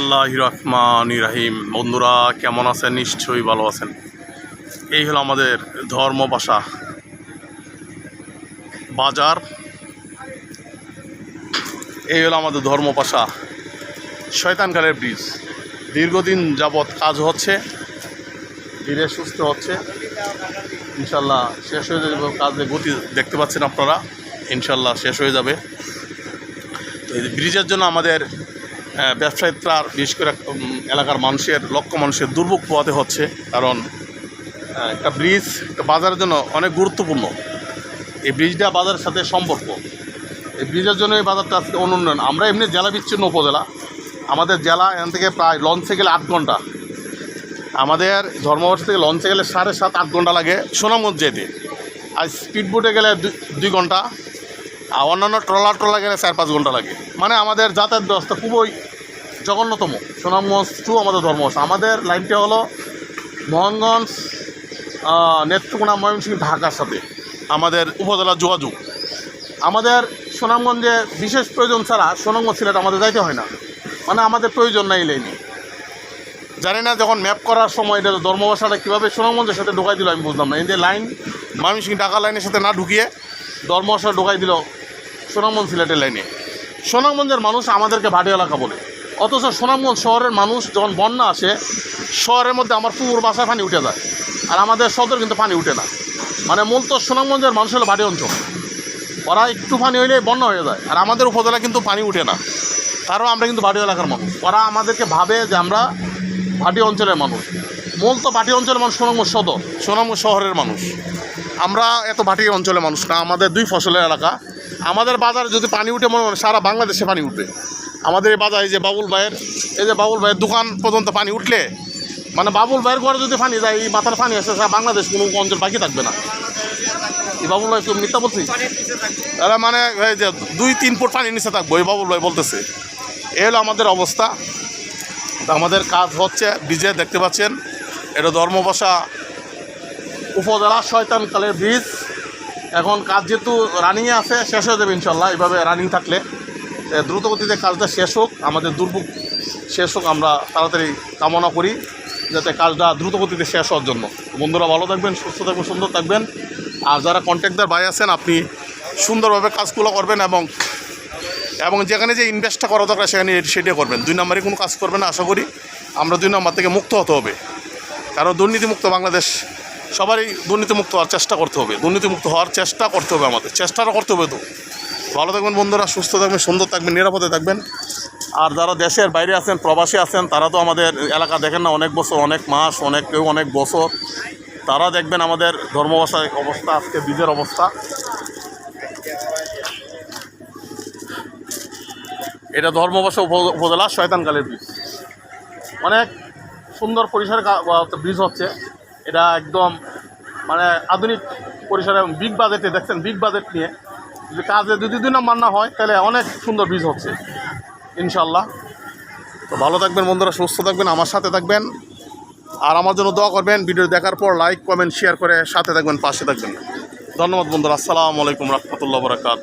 বিসমিল্লাহ রহমান রাহিম। বন্ধুরা, কেমন আছেন? নিশ্চয়ই ভালো আছেন। এই হলো আমাদের ধর্ম ভাষা বাজার। এই হলো আমাদের ধর্ম ভাষা শয়তানকালের ব্রিজ। দীর্ঘদিন যাবৎ কাজ হচ্ছে। ধীরে সুস্থ হচ্ছে। ইনশাল্লাহ শেষ হয়ে যাবে কাজে গতি দেখতে পাচ্ছেন আপনারা। ইনশাল্লাহ শেষ হয়ে যাবে। তো এই ব্রিজের জন্য আমাদের আহ, ব্যবসায়িকরা বিশেষ করে এলাকার মানুষের লক্ষ মানুষের দুর্ভোগ পোয়াতে হচ্ছে। কারণ একটা ব্রিজ একটা বাজারের জন্য অনেক গুরুত্বপূর্ণ। এই ব্রিজটা বাজারের সাথে সম্পর্ক। এই ব্রিজের জন্য এই বাজারটা আজকে অনুন্নয়ন আমরা এমনি জেলা বিচ্ছিন্ন উপজেলা। আমাদের জেলা এখান থেকে প্রায় লঞ্চে গেলে আট ঘণ্টা। আমাদের ধর্মবর্ষ থেকে লঞ্চে গেলে সাড়ে সাত আট ঘণ্টা লাগে সুনামগঞ্জ যেতে। আর স্পিড বোটে গেলে দুই ঘণ্টা। আর অন্যান্য ট্রলার ট্রলার গেলে চার পাঁচ ঘণ্টা লাগে। মানে আমাদের যাতায়াত ব্যবস্থা খুবই জঘন্যতম। সুনামগঞ্জ টু আমাদের ধর্মবর্ষ আমাদের লাইনটা হলো মোহনগঞ্জ নেত্রকোনা, ময়মনসিংহ, ঢাকার সাথে। আমাদের উপজেলার যোগাযোগ। আমাদের সুনামগঞ্জে বিশেষ প্রয়োজন ছাড়া সুনামগঞ্জ সিলেট আমাদের যাইতে হয় না। মানে আমাদের প্রয়োজন নাই লাইনে জানি না যখন ম্যাপ করার সময় এটা ধর্মভাষাটা কীভাবে সুনামগঞ্জের সাথে ঢোকাই দিল আমি বুঝলাম না। এই যে লাইন ময়মনসিংহ, ঢাকা লাইনের সাথে না ঢুকিয়ে ধর্মভাষা ঢোকাই দিল সুনামগঞ্জ সিলেটের লাইনে। সুনামগঞ্জের মানুষ আমাদেরকে ভাটি এলাকা বলে। অথচ সুনামগঞ্জ শহরের মানুষ যখন বন্যা আসে, শহরের মধ্যে আমার পুকুর বাসায় পানি উঠে যায়। আর আমাদের সদর কিন্তু পানি উঠে না। মানে মূলত সুনামগঞ্জের মানুষ হলো ভাটি অঞ্চল। ওরা একটু পানি হইলে বন্যা হয়ে যায়। আর আমাদের উপজেলা কিন্তু পানি উঠে না। তারও আমরা কিন্তু ভাটি এলাকার মানুষ। ওরা আমাদেরকে ভাবে যে আমরা ভাটি অঞ্চলের মানুষ। মূলত ভাটি অঞ্চলের মানুষ সুনামগঞ্জ সদর, সুনামগঞ্জ শহরের মানুষ। আমরা এত ভাটি অঞ্চলের মানুষ না। আমাদের দুই ফসলের এলাকা। আমাদের বাজারে যদি পানি উঠে, মনে হয় সারা বাংলাদেশে পানি উঠবে আমাদের এই বাজার এই যে বাবুল ভাইয়ের, এই যে বাবুল ভাইয়ের দোকান পর্যন্ত পানি উঠলে মানে বাবুল ভাইয়ের ঘরে যদি পানি যায়, এই মাথার পানি আসে, সারা বাংলাদেশ কোনো অঞ্চল বাকি থাকবে না। এই বাবুল ভাই মিথ্যা বলছি? তারা মানে এই যে দুই, তিন ফুট পানি নিচে থাকব, এই বাবুল ভাই বলতেছে। এ হলো আমাদের অবস্থা। তো আমাদের কাজ হচ্ছে, ব্রিজে দেখতে পাচ্ছেন, এটা ধর্মভাষা উপজেলা শয়তানকালের ব্রিজ। এখন কাজ যেহেতু রানিংয়ে আছে, শেষ হয়ে যাবে ইনশাল্লাহ এইভাবে রানিং থাকলে। দ্রুত গতিতে কাজটা শেষ হোক, আমাদের দুর্ভোগ শেষ হোক, আমরা তাড়াতাড়ি কামনা করি, যাতে কাজটা দ্রুত গতিতে শেষ হওয়ার জন্য। বন্ধুরা, ভালো থাকবেন, সুস্থ থাকবেন, সুন্দর থাকবেন। আর যারা কন্ট্রাক্টর ভাই আছেন, আপনি সুন্দরভাবে কাজগুলো করবেন এবং এবং যেখানে যে ইনভেস্টটা করা দরকার সেখানে সেটা করবেন। দুই নম্বরে কোনো কাজ করবেন আশা করি। আমরা দুই নম্বর থেকে মুক্ত হতে হবে। কারণ দুর্নীতিমুক্ত বাংলাদেশ সবারই দুর্নীতিমুক্ত হওয়ার চেষ্টা করতে হবে। দুর্নীতিমুক্ত হওয়ার চেষ্টা করতে হবে আমাদের। চেষ্টাটা করতে হবে তো। ভালো থাকবেন বন্ধুরা, সুস্থ থাকবেন, সুন্দর থাকবেন, নিরাপদে থাকবেন। আর যারা দেশের বাইরে আছেন, প্রবাসী আছেন, তারা তো আমাদের এলাকা দেখেন না, অনেক বছর, অনেক মাস, অনেক, কেউ অনেক বছর। তারা দেখবেন আমাদের ধর্মভাষায় অবস্থা, আজকে বীজের অবস্থা। এটা উপ- উপজেলা শয়তানকালের ব্রিজ অনেক সুন্দর পরিসরে ব্রিজ হচ্ছে। এটা একদম মানে আধুনিক পরিসরে বিগ বাজেটে দেখছেন বিগ বাজেট নিয়ে। যদি কাজে যদি দুই নম্বর না হয়, তাহলে অনেক সুন্দর ব্রিজ হচ্ছে ইনশাল্লাহ তো ভালো থাকবেন বন্ধুরা, সুস্থ থাকবেন, আমার সাথে থাকবেন। আর আমার জন্য দোয়া করবেন, ভিডিও দেখার পর লাইক কমেন্ট শেয়ার করে সাথে থাকবেন, পাশে থাকবেন। ধন্যবাদ বন্ধুরা, আসসালামু আলাইকুম রহমতুল্লাহ বরাকাত